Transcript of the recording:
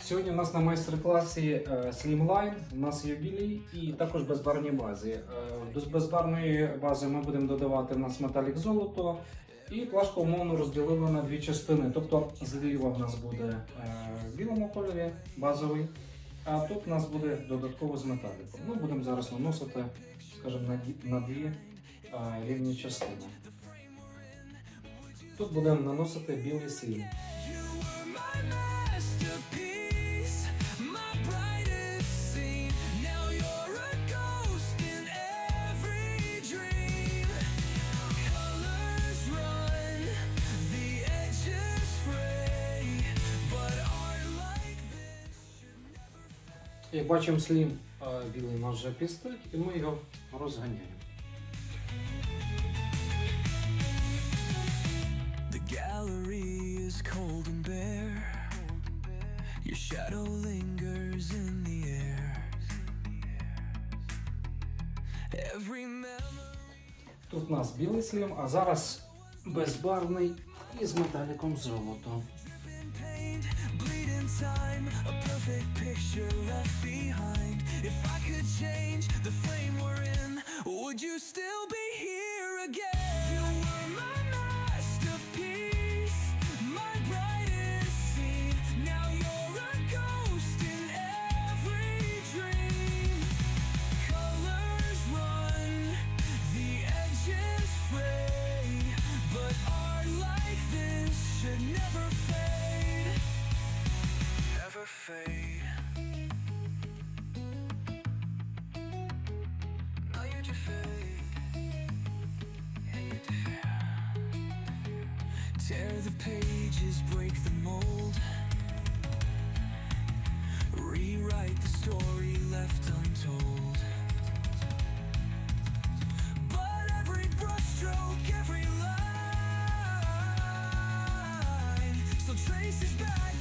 Сьогодні у нас на майстер-класі е, Slimline, у нас є білі і також безбарні бази. Е, До безбарної бази ми будемо додавати у нас металік золото. І плашку умовно розділили на дві частини. Тобто зліва в нас буде е, в білому кольорі базовий, а тут у нас буде додатково з металіком. Ну, будемо зараз наносити, скажімо, на, дві е, рівні частини. Тут будемо наносити білий слім. Як бачимо, слім е, білий нас вже підстоїть, і ми його розганяємо. Your shadow lingers in the air. Every memory. Тут у нас білий слім, а зараз безбарвний із металіком золото. Time, a perfect picture left behind. If I could change the frame we're in, would you still Tear the pages, break the mold. Rewrite the story left untold. But every brushstroke, every line still traces back